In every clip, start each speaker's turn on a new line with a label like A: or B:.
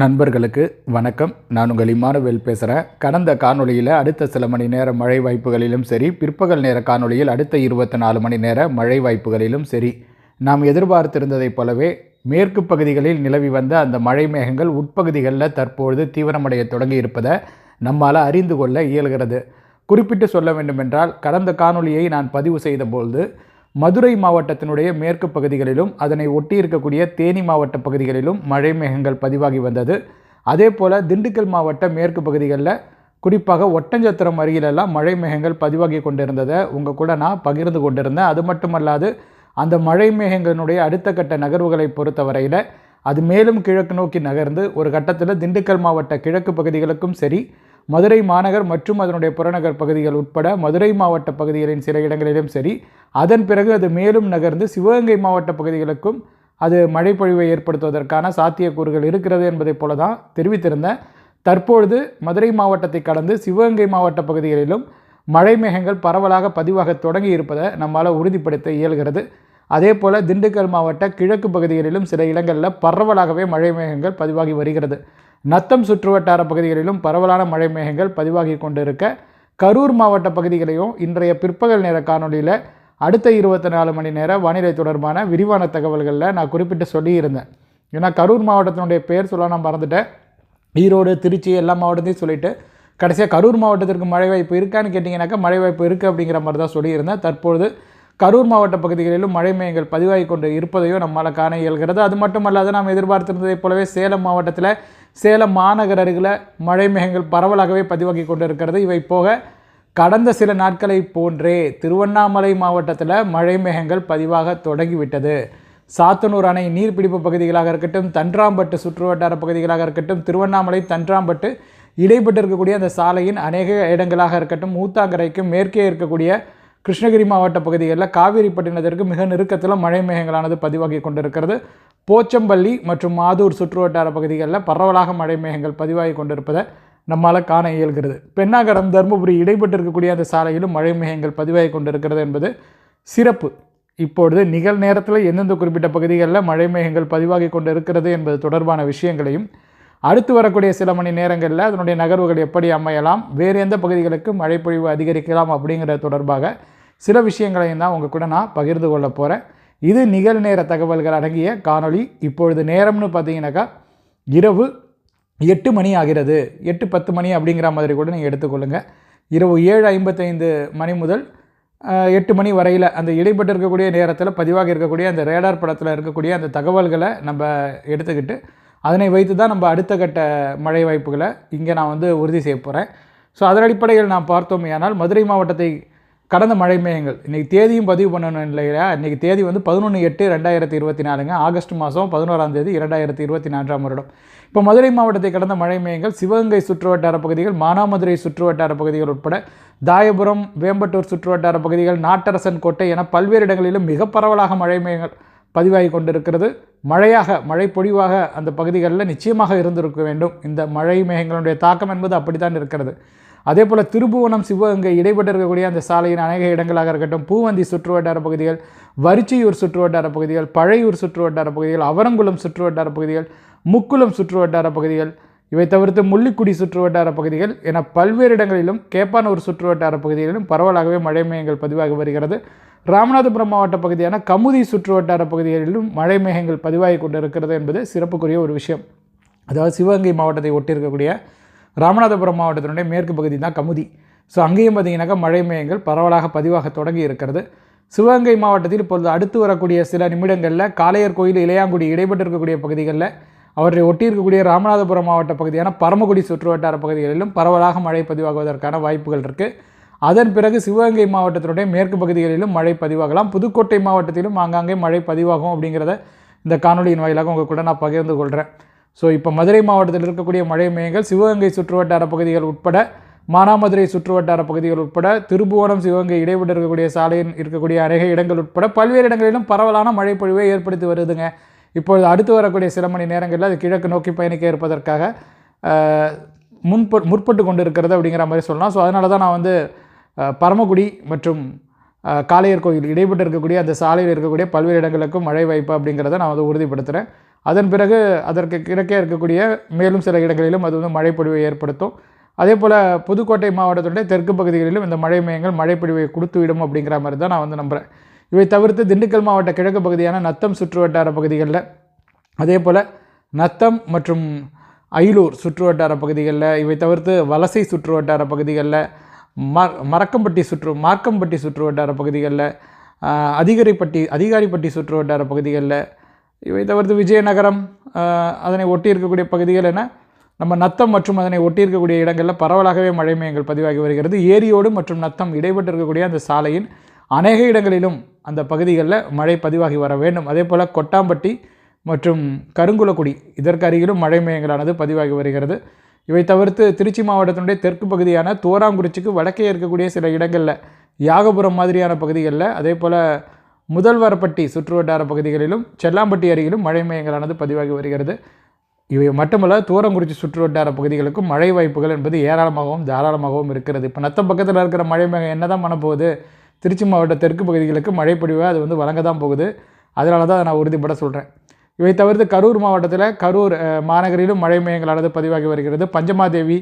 A: நண்பர்களுக்கு வணக்கம். நான் உங்கள் இமானுவேல் பேசுகிறேன் கடந்த காணொளியில் அடுத்த சில மணி நேர மழை வாய்ப்புகளிலும் சரி பிற்பகல் நேர காணொளியில் அடுத்த இருபத்தி நாலு மணி நேர மழை வாய்ப்புகளிலும் சரி நாம் எதிர்பார்த்திருந்ததைப் போலவே மேற்கு பகுதிகளில் நிலவி வந்த அந்த மழை மேகங்கள் உட்பகுதிகளில் தற்பொழுது தீவிரமடைய தொடங்கி இருப்பதை நம்மால் அறிந்து கொள்ள இயல்கிறது. குறிப்பிட்டு சொல்ல வேண்டுமென்றால் கடந்த காணொலியை நான் பதிவு செய்தபொழுது மதுரை மாவட்டத்தினுடைய மேற்கு பகுதிகளிலும் அதனை ஒட்டி இருக்கக்கூடிய தேனி மாவட்ட பகுதிகளிலும் மழை மேகங்கள் பதிவாகி வந்தது. அதே போல் திண்டுக்கல் மாவட்ட மேற்கு பகுதிகளில் குறிப்பாக ஒட்டஞ்சத்திரம் அருகிலெல்லாம் மழை மேகங்கள் பதிவாகி கொண்டிருந்ததை உங்கள் கூட நான் பகிர்ந்து கொண்டிருந்தேன். அது மட்டுமல்லாது அந்த மழை மேகங்களினுடைய அடுத்த கட்ட நகர்வுகளை பொறுத்தவரையில் அது மேலும் கிழக்கு நோக்கி நகர்ந்து ஒரு கட்டத்தில் திண்டுக்கல் மாவட்ட கிழக்கு பகுதிகளுக்கும் சரி மதுரை மாநகர் மற்றும் அதனுடைய புறநகர் பகுதிகள் உட்பட மதுரை மாவட்ட பகுதிகளின் சில இடங்களிலும் சரி அதன் பிறகு அது மேலும் நகர்ந்து சிவகங்கை மாவட்ட பகுதிகளுக்கும் அது மழைப்பொழிவை ஏற்படுத்துவதற்கான சாத்தியக்கூறுகள் இருக்கிறது என்பதைப் போல தான் தெரிவித்திருந்தேன் தற்பொழுது மதுரை மாவட்டத்தை கடந்து சிவகங்கை மாவட்ட பகுதிகளிலும் மழை மேகங்கள் பரவலாக பதிவாக தொடங்கி இருப்பதை நம்மால் உறுதிப்படுத்த இயல்கிறது. அதே போல் திண்டுக்கல் மாவட்ட கிழக்கு பகுதிகளிலும் சில இடங்களில் பரவலாகவே மழை மேகங்கள் பதிவாகி வருகிறது. நத்தம் சுற்றுவட்டார பகுதிகளிலும் பரவலான மழை மேகங்கள் பதிவாகி கொண்டிருக்க கரூர் மாவட்ட பகுதிகளையும் இன்றைய பிற்பகல் நேர காணொலியில் அடுத்த இருபத்தி நாலு மணி நேர வானிலை தொடர்பான விரிவான தகவல்களில் நான் குறிப்பிட்டு சொல்லியிருந்தேன். ஏன்னா கரூர் மாவட்டத்தினுடைய பேர் சொல்ல நான் மறந்துட்டேன். ஈரோடு திருச்சி எல்லா மாவட்டத்தையும் சொல்லிவிட்டு கடைசியாக கரூர் மாவட்டத்திற்கு மழை வாய்ப்பு இருக்கான்னு கேட்டிங்கனாக்கா மழை வாய்ப்பு இருக்குது அப்படிங்கிற மாதிரி தான் சொல்லியிருந்தேன். தற்பொழுது கரூர் மாவட்ட பகுதிகளிலும் மழை மேகங்கள் பதிவாகி கொண்டு இருப்பதையும் நம்மால் காண இயல்கிறது. அது மட்டுமல்லாது நாம் எதிர்பார்த்திருந்ததைப் போலவே சேலம் மாவட்டத்தில் சேலம் மாநகர் அருகில் மழை மேகங்கள் பரவலாகவே பதிவாகி கொண்டு இருக்கிறது இவை போக கடந்த சில நாட்களை போன்றே திருவண்ணாமலை மாவட்டத்தில் மழை மேகங்கள் பதிவாக தொடங்கிவிட்டது. சாத்தனூர் அணை நீர்பிடிப்பு பகுதிகளாக இருக்கட்டும் தன்றாம்பட்டு சுற்றுவட்டார பகுதிகளாக இருக்கட்டும் திருவண்ணாமலை தன்றாம்பட்டு இடைப்பட்டு இருக்கக்கூடிய அந்த சாலையின் அநேக இடங்களாக இருக்கட்டும் ஊத்தாங்கரைக்கும் மேற்கே இருக்கக்கூடிய கிருஷ்ணகிரி மாவட்ட பகுதிகளில் காவிரிப்பட்டினத்திற்கு மிக நெருக்கத்தில் மழை மேகங்களானது பதிவாகி கொண்டிருக்கிறது. போச்சம்பள்ளி மற்றும் மாதூர் சுற்றுவட்டார பகுதிகளில் பரவலாக மழை மேகங்கள் பதிவாகி கொண்டிருப்பதை நம்மால் காண இயல்கிறது. பெண்ணாகரம் தருமபுரி இடைப்பட்டு இருக்கக்கூடிய அந்த சாலையிலும் மழை மேகங்கள் பதிவாகி கொண்டிருக்கிறது என்பது சிறப்பு. இப்பொழுது நிகழ் நேரத்தில் எந்தெந்த குறிப்பிட்ட பகுதிகளில் மழை மேகங்கள் பதிவாகி கொண்டு இருக்கிறது என்பது தொடர்பான விஷயங்களையும் அடுத்து வரக்கூடிய சில மணி நேரங்களில் அதனுடைய நகர்வுகள் எப்படி அமையலாம் வேறு எந்த பகுதிகளுக்கு மழைப்பொழிவு அதிகரிக்கலாம் அப்படிங்கிறது தொடர்பாக சில விஷயங்களையும் தான் உங்கள் கூட நான் பகிர்ந்து கொள்ள போகிறேன் இது நிகழ்நேர தகவல்கள் அடங்கிய காணொளி. இப்பொழுது நேரம்னு பார்த்தீங்கன்னாக்கா இரவு எட்டு மணி ஆகிறது. எட்டு பத்து மணி அப்படிங்கிற மாதிரி கூட நீங்கள் எடுத்துக்கொள்ளுங்கள் இரவு ஏழு ஐம்பத்தைந்து மணி முதல் எட்டு மணி வரையில் அந்த இடைப்பட்டு இருக்கக்கூடிய நேரத்தில் பதிவாக இருக்கக்கூடிய அந்த ரேடார் படத்தில் இருக்கக்கூடிய அந்த தகவல்களை நம்ம எடுத்துக்கிட்டு அதனை வைத்து தான் நம்ம அடுத்த கட்ட மழை வாய்ப்புகளை இங்கே நான் வந்து உறுதி செய்ய போகிறேன் ஸோ அதன் அடிப்படையில் நான் பார்த்தோமேயானால் மதுரை மாவட்டத்தை கடந்த மழை மேகங்கள் இன்றைக்கி தேதியும் பதிவு பண்ணணும் இல்லையா? இன்றைக்கி தேதி வந்து பதினொன்று எட்டு ரெண்டாயிரத்தி இருபத்தி நாலுங்க. ஆகஸ்ட் மாதம் பதினோராம் தேதி இரண்டாயிரத்தி இருபத்தி நான்காம் வருடம். இப்போ மதுரை மாவட்டத்தை கடந்த மழை மேகங்கள் சிவகங்கை சுற்றுவட்டார பகுதிகள் மானாமதுரை சுற்றுவட்டார பகுதிகள் உட்பட தாயபுரம் வேம்பட்டூர் சுற்றுவட்டார பகுதிகள் நாட்டரசன் கோட்டை என பல்வேறு இடங்களிலும் மிக பரவலாக மழை மேகங்கள் பதிவாகி கொண்டிருக்கிறது. மழையாக மழை பொழிவாக அந்த பகுதிகளில் நிச்சயமாக இருந்திருக்க வேண்டும். இந்த மழை மேகங்களுடைய தாக்கம் என்பது அப்படித்தான் இருக்கிறது. அதே போல் திருபுவனம் சிவகங்கை இடைப்பட்டு இருக்கக்கூடிய அந்த சாலையின் அநேக இடங்களாக இருக்கட்டும் பூவந்தி சுற்றுவட்டார பகுதிகள் வரிச்சியூர் சுற்றுவட்டார பகுதிகள் பழையூர் சுற்றுவட்டார பகுதிகள் அவரங்குளம் சுற்றுவட்டார பகுதிகள் முக்குளம் சுற்றுவட்டார பகுதிகள் இவை தவிர்த்து முள்ளிக்குடி சுற்றுவட்டார பகுதிகள் என பல்வேறு இடங்களிலும் கேப்பானூர் சுற்றுவட்டார பகுதிகளிலும் பரவலாகவே மழை மேயங்கள் பதிவாகி வருகிறது. ராமநாதபுரம் மாவட்ட பகுதியான கமுதி சுற்றுவட்டார பகுதிகளிலும் மழை மேகங்கள் பதிவாகி கொண்டிருக்கிறது என்பது சிறப்புக்குரிய ஒரு விஷயம். அதாவது சிவகங்கை மாவட்டத்தை ஒட்டியிருக்கக்கூடிய ராமநாதபுரம் மாவட்டத்தினுடைய மேற்கு பகுதி தான் கமுதி. ஸோ அங்கேயும் பார்த்திங்கனாக்கா மழை மேகங்கள் பரவலாக பதிவாக தொடங்கி இருக்கிறது. சிவகங்கை மாவட்டத்தில் இப்பொழுது அடுத்து வரக்கூடிய சில நிமிடங்களில் காளையர் கோயில் இளையாங்குடி இடைப்பட்டு இருக்கக்கூடிய பகுதிகளில் அவற்றை ஒட்டியிருக்கக்கூடிய ராமநாதபுரம் மாவட்ட பகுதியான பரமக்குடி சுற்றுவட்டார பகுதிகளிலும் பரவலாக மழை பதிவாகுவதற்கான வாய்ப்புகள் இருக்குது அதன் பிறகு சிவகங்கை மாவட்டத்தினுடைய மேற்கு பகுதிகளிலும் மழை பதிவாகலாம். புதுக்கோட்டை மாவட்டத்திலும் ஆங்காங்கே மழை பதிவாகும் அப்படிங்கிறத இந்த காணொலியின் வாயிலாக உங்கள் கூட நான் பகிர்ந்து கொள்கிறேன் ஸோ இப்போ மதுரை மாவட்டத்தில் இருக்கக்கூடிய மழை மையங்கள் சிவகங்கை சுற்றுவட்டார பகுதிகள் உட்பட மானாமதுரை சுற்றுவட்டார பகுதிகள் உட்பட திருபுவனம் சிவகங்கை இடைவிட இருக்கக்கூடிய சாலையில் இருக்கக்கூடிய அநேக இடங்கள் உட்பட பல்வேறு இடங்களிலும் பரவலான மழை பொழிவை ஏற்படுத்தி வருதுங்க. இப்பொழுது அடுத்து வரக்கூடிய சில மணி நேரங்களில் அது கிழக்கு நோக்கி பயணிக்க இருப்பதற்காக அஹ், முன்ப முற்பட்டு கொண்டு இருக்கிறது அப்படிங்கிற மாதிரி சொல்லலாம். ஸோ அதனால தான் நான் வந்து பரமக்குடி மற்றும் காளையர் கோயில் இடைப்பட்டு இருக்கக்கூடிய அந்த சாலையில் இருக்கக்கூடிய பல்வேறு இடங்களுக்கும் மழை வாய்ப்பு அப்படிங்கிறத நான் வந்து உறுதிப்படுத்துகிறேன் அதன் பிறகு அதற்கு கிழக்கே இருக்கக்கூடிய மேலும் சில இடங்களிலும் அது வந்து மழைப்பொழிவை ஏற்படுத்தும். அதே போல் புதுக்கோட்டை மாவட்டத்துடைய தெற்கு பகுதிகளிலும் இந்த மழை மையங்கள் மழைப்பொழிவை கொடுத்துவிடும் அப்படிங்கிற மாதிரி தான் நான் வந்து நம்புகிறேன் இவை தவிர்த்து திண்டுக்கல் மாவட்ட கிழக்கு பகுதியான நத்தம் சுற்றுவட்டார பகுதிகளில் அதே போல் நத்தம் மற்றும் ஐலூர் சுற்றுவட்டார பகுதிகளில் இவை தவிர்த்து வலசை சுற்றுவட்டார பகுதிகளில் ம மரக்கம்பட்டி சுற்று மார்க்கம்பட்டி சுற்றுவட்டார பகுதிகளில் அதிகாரிப்பட்டி அதிகாரிப்பட்டி சுற்று வட்டார பகுதிகளில் இவை தவிர்த்து விஜயநகரம் அதனை ஒட்டி இருக்கக்கூடிய பகுதிகள் என நம்ம நத்தம் மற்றும் அதனை ஒட்டி இருக்கக்கூடிய இடங்களில் பரவலாகவே மழை மையங்கள் பதிவாகி வருகிறது. ஏரியோடு மற்றும் நத்தம் இடைப்பட்டு இருக்கக்கூடிய அந்த சாலையின் அநேக இடங்களிலும் அந்த பகுதிகளில் மழை பதிவாகி வர வேண்டும். அதே போல் கொட்டாம்பட்டி மற்றும் கருங்குலக்குடி இதற்கு அருகிலும் மழை மையங்களானது பதிவாகி வருகிறது. இவை தவிர்த்து திருச்சி மாவட்டத்தினுடைய தெற்கு பகுதியான தோராங்குறிச்சிக்கு வடக்கே இருக்கக்கூடிய சில இடங்களில் யாகபுரம் மாதிரியான பகுதிகளில் அதே போல் முதல்வரப்பட்டி சுற்றுவட்டார பகுதிகளிலும் செல்லாம்பட்டி அருகிலும் மழை மையங்களானது பதிவாகி வருகிறது. இவை மட்டுமல்ல தூரங்குறிச்சி சுற்றுவட்டார பகுதிகளுக்கும் மழை வாய்ப்புகள் என்பது ஏராளமாகவும் தாராளமாகவும் இருக்கிறது. இப்போ நத்த பக்கத்தில் இருக்கிற மழை மேகம் என்ன தான் பண்ண போகுது திருச்சி மாவட்ட தெற்கு பகுதிகளுக்கு மழை பொழிவாக அது வந்து வழங்க தான் போகுது. அதனால தான் அதை நான் உறுதிப்பட சொல்கிறேன் இவை தவிர்த்து கரூர் மாவட்டத்தில் கரூர் மாநகரிலும் மழை மையங்களானது பதிவாகி வருகிறது. பஞ்சமாதேவி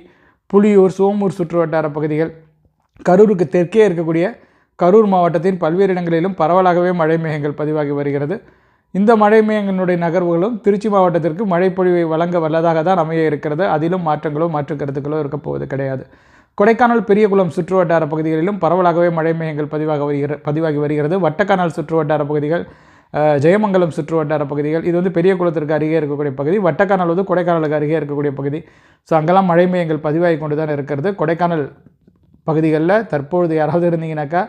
A: புலியூர் சோமூர் சுற்றுவட்டார பகுதிகள். கரூருக்கு தெற்கே இருக்கக்கூடிய கரூர் மாவட்டத்தின் பல்வேறு இடங்களிலும் பரவலாகவே மழை மேகங்கள் பதிவாகி வருகிறது. இந்த மழை மேகங்களுடைய நகர்வுகளும் திருச்சி மாவட்டத்திற்கு மழைப்பொழிவை வழங்க வல்லதாக தான் அமைய இருக்கிறது. அதிலும் மாற்றங்களோ மாற்று கருத்துக்களோ இருக்கப்போவது கிடையாது. கொடைக்கானல் பெரியகுளம் சுற்றுவட்டார பகுதிகளிலும் பரவலாகவே மழை மேகங்கள் பதிவாக வருகிற பதிவாகி வருகிறது. வட்டக்கானல் சுற்றுவட்டார பகுதிகள் ஜெயமங்கலம் சுற்று வட்டார பகுதிகள். இது வந்து பெரிய குளத்திற்கு அருகே இருக்கக்கூடிய பகுதி. வட்டக்கானல் வந்து கொடைக்கானலுக்கு அருகே இருக்கக்கூடிய பகுதி. ஸோ அங்கெல்லாம் மழை மையங்கள் பதிவாகி கொண்டு தான் இருக்கிறது. கொடைக்கானல் பகுதிகளில் தற்பொழுது யாராவது இருந்தீங்கன்னாக்கா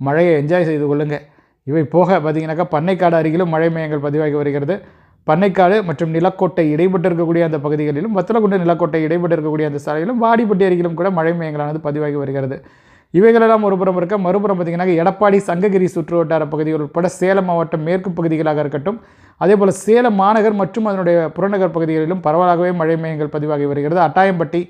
A: மழையை என்ஜாய் செய்து கொள்ளுங்கள் இவை போக பார்த்தீங்கன்னாக்கா பண்ணைக்காடு அருகிலும் மழை மையங்கள் பதிவாகி வருகிறது. பண்ணைக்காடு மற்றும் நிலக்கோட்டை இடைப்பட்டு இருக்கக்கூடிய அந்த பகுதிகளிலும் வத்தலகுண்டு நிலக்கோட்டை இடைப்பட்டு இருக்கக்கூடிய அந்த சாலையிலும் வாடிப்பட்டி அருகிலும் கூட மழை மையங்களானது பதிவாகி வருகிறது. இவைகளெல்லாம் ஒரு புறம் இருக்க மறுபுறம் பார்த்திங்கன்னா எடப்பாடி சங்ககிரி சுற்றுவட்டார பகுதிகள் உட்பட சேலம் மாவட்டம் மேற்கு பகுதிகளாக இருக்கட்டும். அதே போல் சேலம் மாநகர் மற்றும் அதனுடைய புறநகர் பகுதிகளிலும் பரவலாகவே மழை மையங்கள் பதிவாகி வருகிறது. அட்டாயம்பட்டி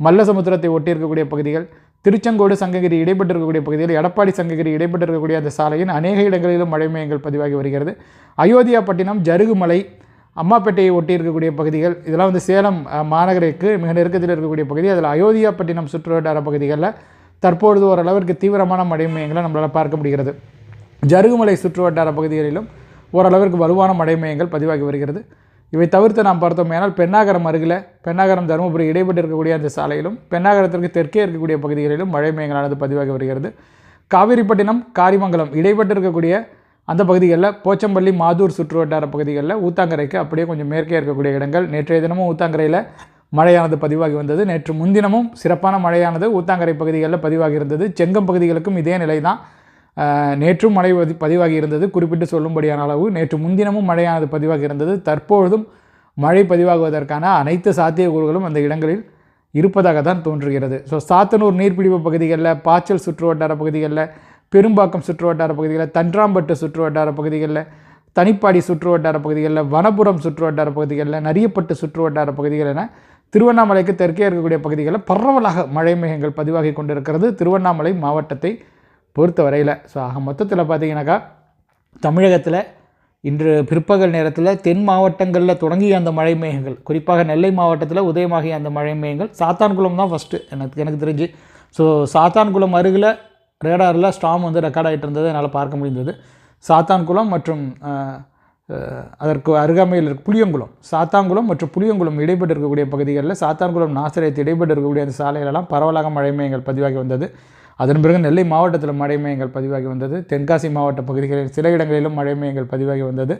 A: மல்லசமுத்திரத்தை ஒட்டி இருக்கக்கூடிய பகுதிகள் திருச்செங்கோடு சங்ககிரி இடைப்பட்டு இருக்கக்கூடிய பகுதியில் எடப்பாடி சங்ககிரி இடைப்பட்டு இருக்கக்கூடிய அந்த சாலையின் அநேக இடங்களிலும் மழை மையங்கள் பதிவாகி வருகிறது. அயோத்தியாப்பட்டினம் ஜருகுமலை அம்மாப்பேட்டையை ஒட்டி இருக்கக்கூடிய பகுதிகள் இதெல்லாம் வந்து சேலம் மாநகருக்கு மிக நெருக்கத்தில் இருக்கக்கூடிய பகுதி. அதில் அயோத்தியாப்பட்டினம் சுற்றுவட்டார பகுதிகளில் தற்பொழுது ஓரளவிற்கு தீவிரமான மழை மையங்களை நம்மளால் பார்க்க முடிகிறது. ஜருகுமலை சுற்றுவட்டார பகுதிகளிலும் ஓரளவிற்கு வலுவான மழை மையங்கள் பதிவாகி வருகிறது. இவை தவிர்த்து நாம் பார்த்தோமேனால் பெண்ணாகரம் அருகில் பெண்ணாகரம் தருமபுரி இடைப்பட்டு இருக்கக்கூடிய அந்த சாலையிலும் பெண்ணாகரத்திற்கு தெற்கே இருக்கக்கூடிய பகுதிகளிலும் மழை மையங்களானது பதிவாகி வருகிறது. காவிரிப்பட்டினம் காரிமங்கலம் இடைப்பட்டு இருக்கக்கூடிய அந்த பகுதிகளில் போச்சம்பள்ளி மாதூர் சுற்றுவட்டார பகுதிகளில் ஊத்தாங்கரைக்கு அப்படியே கொஞ்சம் மேற்கே இருக்கக்கூடிய இடங்கள். நேற்றைய தினமும் ஊத்தாங்கரையில் மழையானது பதிவாகி வந்தது. நேற்று முன்தினமும் சிறப்பான மழையானது ஊத்தாங்கரை பகுதிகளில் பதிவாகி இருந்தது. செங்கம் பகுதிகளுக்கும் இதே நிலை தான் நேற்றும் மழை பதிவாகி இருந்தது. குறிப்பிட்டு சொல்லும்படியான அளவு நேற்று முன்தினமும் மழையானது பதிவாகி இருந்தது. தற்பொழுதும் மழை பதிவாகுவதற்கான அனைத்து சாத்தியக்கூறுகளும் அந்த இடங்களில் இருப்பதாக தான் தோன்றுகிறது. ஸோ சாத்தனூர் நீர்பிடிப்பு பகுதிகளில் பாய்ச்சல் சுற்றுவட்டார பகுதிகளில் பெரும்பாக்கம் சுற்றுவட்டார பகுதிகளில் தன்றாம்பட்டு சுற்றுவட்டார பகுதிகளில் தனிப்பாடி சுற்றுவட்டார பகுதிகளில் வனபுரம் சுற்றுவட்டார பகுதிகளில் நரியப்பட்டு சுற்றுவட்டார பகுதிகள் என திருவண்ணாமலைக்கு தெற்கே இருக்கக்கூடிய பகுதிகளில் பரவலாக மழை மேகங்கள் பதிவாகி கொண்டிருக்கிறது. திருவண்ணாமலை மாவட்டத்தை பொறுத்த வரையில் ஸோ ஆக மொத்தத்தில் பார்த்தீங்கன்னாக்கா தமிழகத்தில் இன்று பிற்பகல் நேரத்தில் தென் மாவட்டங்களில் தொடங்கிய அந்த மழை மேகங்கள் குறிப்பாக நெல்லை மாவட்டத்தில் உதயமாகிய அந்த மழை மேகங்கள் சாத்தான்குளம் தான் ஃபஸ்ட்டு எனக்கு எனக்கு தெரிஞ்சு. ஸோ சாத்தான்குளம் அருகில் ரேடாரில் ஸ்டாம் வந்து ரெக்கார்ட் ஆகிட்டு இருந்தது என்னால் பார்க்க முடிந்தது. சாத்தான்குளம் மற்றும் அதற்கு அருகாமையில் இருக்க புளியங்குளம். சாத்தான்குளம் மற்றும் புளியங்குளம் இடைப்பட்டு இருக்கக்கூடிய பகுதிகளில் சாத்தான்குளம் நாசிரியத்து இடைப்பட்டு இருக்கக்கூடிய அந்த சாலைகளெல்லாம் பரவலாக மழை மேகங்கள் பதிவாகி வந்தது. அதன் பிறகு நெல்லை மாவட்டத்தில் மழை மேகங்கள் பதிவாகி வந்தது. தென்காசி மாவட்ட பகுதிகளில் சில இடங்களிலும் மழை மேகங்கள் பதிவாகி வந்தது.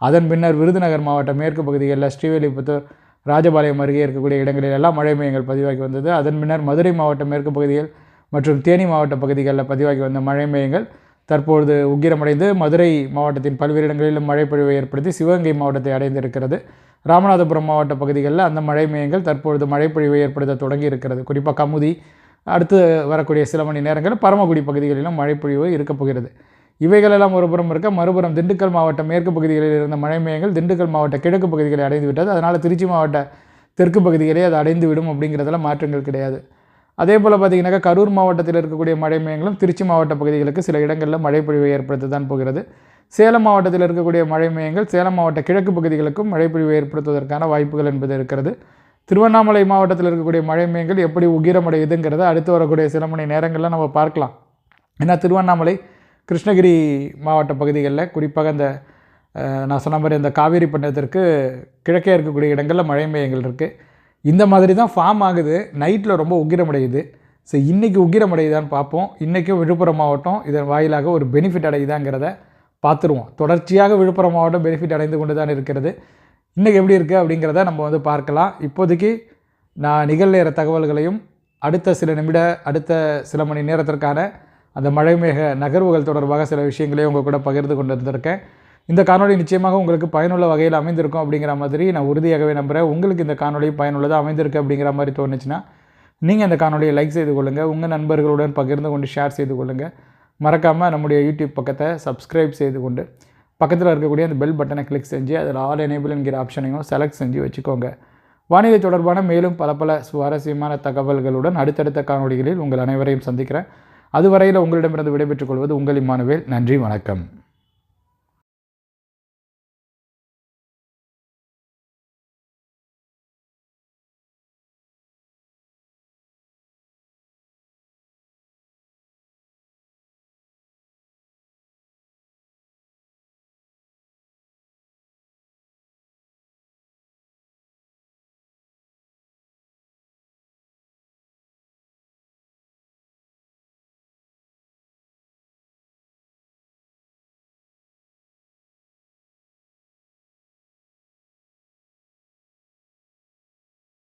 A: அதன் பின்னர் விருதுநகர் மாவட்ட மேற்கு பகுதிகளில் ஸ்ரீவில்லிபுத்தூர் ராஜபாளையம் அருகே இருக்கக்கூடிய இடங்களில் எல்லாம் மழை மேகங்கள் பதிவாகி வந்தது. அதன் பின்னர் மதுரை மாவட்ட மேற்கு பகுதிகள் மற்றும் தேனி மாவட்ட பகுதிகளில் பதிவாகி வந்த மழை மேகங்கள். தற்பொழுது உக்கிரமடைந்து மதுரை மாவட்டத்தின் பல்வேறு இடங்களிலும் மழை பொழிவை ஏற்படுத்தி சிவகங்கை மாவட்டத்தை அடைந்திருக்கிறது. ராமநாதபுரம் மாவட்ட பகுதிகளில் அந்த மழை மையங்கள் தற்பொழுது மழை பொழிவை ஏற்படுத்த தொடங்கி இருக்கிறது குறிப்பாக கமுதி அடுத்து வரக்கூடிய சில மணி நேரங்களில் பரமக்குடி பகுதிகளிலும் மழை பொழிவு இருக்கப் போகிறது. இவைகளெல்லாம் ஒரு புறம் இருக்க மறுபுறம் திண்டுக்கல் மாவட்ட மேற்கு பகுதிகளில் இருந்த மழை மையங்கள் திண்டுக்கல் மாவட்ட கிழக்கு பகுதிகளை அடைந்து விட்டது அதனால் திருச்சி மாவட்ட தெற்கு பகுதிகளே அது அடைந்து விடும் அப்படிங்கிறதுல மாற்றங்கள் கிடையாது. அதே போல் பார்த்திங்கனாக்கா கரூர் மாவட்டத்தில் இருக்கக்கூடிய மழை மையங்களும் திருச்சி மாவட்ட பகுதிகளுக்கு சில இடங்களில் மழைப்பொழிவை பொழிவை ஏற்படுத்த தான் போகிறது. சேலம் மாவட்டத்தில் இருக்கக்கூடிய மழை மையங்கள் சேலம் மாவட்ட கிழக்கு பகுதிகளுக்கும் மழைப்பொழிவு ஏற்படுத்துவதற்கான வாய்ப்புகள் என்பது இருக்கிறது. திருவண்ணாமலை மாவட்டத்தில் இருக்கக்கூடிய மழை மையங்கள் எப்படி உகிரமடையுதுங்கிறத அடுத்து வரக்கூடிய சில மணி நேரங்களில் நம்ம பார்க்கலாம். ஏன்னா திருவண்ணாமலை கிருஷ்ணகிரி மாவட்ட பகுதிகளில் குறிப்பாக இந்த நான் சொன்ன மாதிரி இந்த காவேரி பண்டத்திற்கு கிழக்கே இருக்கக்கூடிய இடங்களில் மழை மையங்கள் இருக்குது இந்த மாதிரி தான் ஃபார்ம் ஆகுது. நைட்டில் ரொம்ப உக்கிரமடையுது. ஸோ இன்றைக்கி உக்கிரமடையுதான்னு பார்ப்போம். இன்றைக்கும் விழுப்புரம் மாவட்டம் இதன் வாயிலாக ஒரு பெனிஃபிட் அடையுதாங்கிறத பார்த்துருவோம். தொடர்ச்சியாக விழுப்புரம் மாவட்டம் பெனிஃபிட் அடைந்து கொண்டு தான் இருக்கிறது. இன்றைக்கி எப்படி இருக்குது அப்படிங்கிறத நம்ம வந்து பார்க்கலாம். இப்போதைக்கு நான் நிகழ்நேர தகவல்களையும் அடுத்த சில நிமிட அடுத்த சில மணி நேரத்திற்கான அந்த மழைமேக நகர்வுகள் தொடர்பாக சில விஷயங்களையும் உங்கள் கூட பகிர்ந்து கொண்டு இருந்திருக்கேன் இந்த காணொலி நிச்சயமாக உங்களுக்கு பயனுள்ள வகையில் அமைந்திருக்கும் அப்படிங்கிற மாதிரி நான் உறுதியாகவே நம்புகிறேன் உங்களுக்கு இந்த காணொலி பயனுள்ளதாக அமைந்திருக்கு அப்படிங்கிற மாதிரி தோணுச்சுன்னா நீங்கள் இந்த காணொலியை லைக் செய்து கொள்ளுங்கள் உங்கள் நண்பர்களுடன் பகிர்ந்து கொண்டு ஷேர் செய்து கொள்ளுங்கள் மறக்காமல் நம்முடைய யூடியூப் பக்கத்தை சப்ஸ்கிரைப் செய்து கொண்டு பக்கத்தில் இருக்கக்கூடிய அந்த பெல் பட்டனை கிளிக் செஞ்சு அதில் ஆல் எனேபிள் என்கிற ஆப்ஷனையும் செலக்ட் செஞ்சு வச்சுக்கோங்க. வானிலை தொடர்பான மேலும் பல பல சுவாரஸ்யமான தகவல்களுடன் அடுத்தடுத்த காணொளிகளில் உங்கள் அனைவரையும் சந்திக்கிறேன். அதுவரையில் உங்களிடமிருந்து விடைபெற்றுக் கொள்வது உங்கள் இம்மானுவேல். நன்றி வணக்கம்.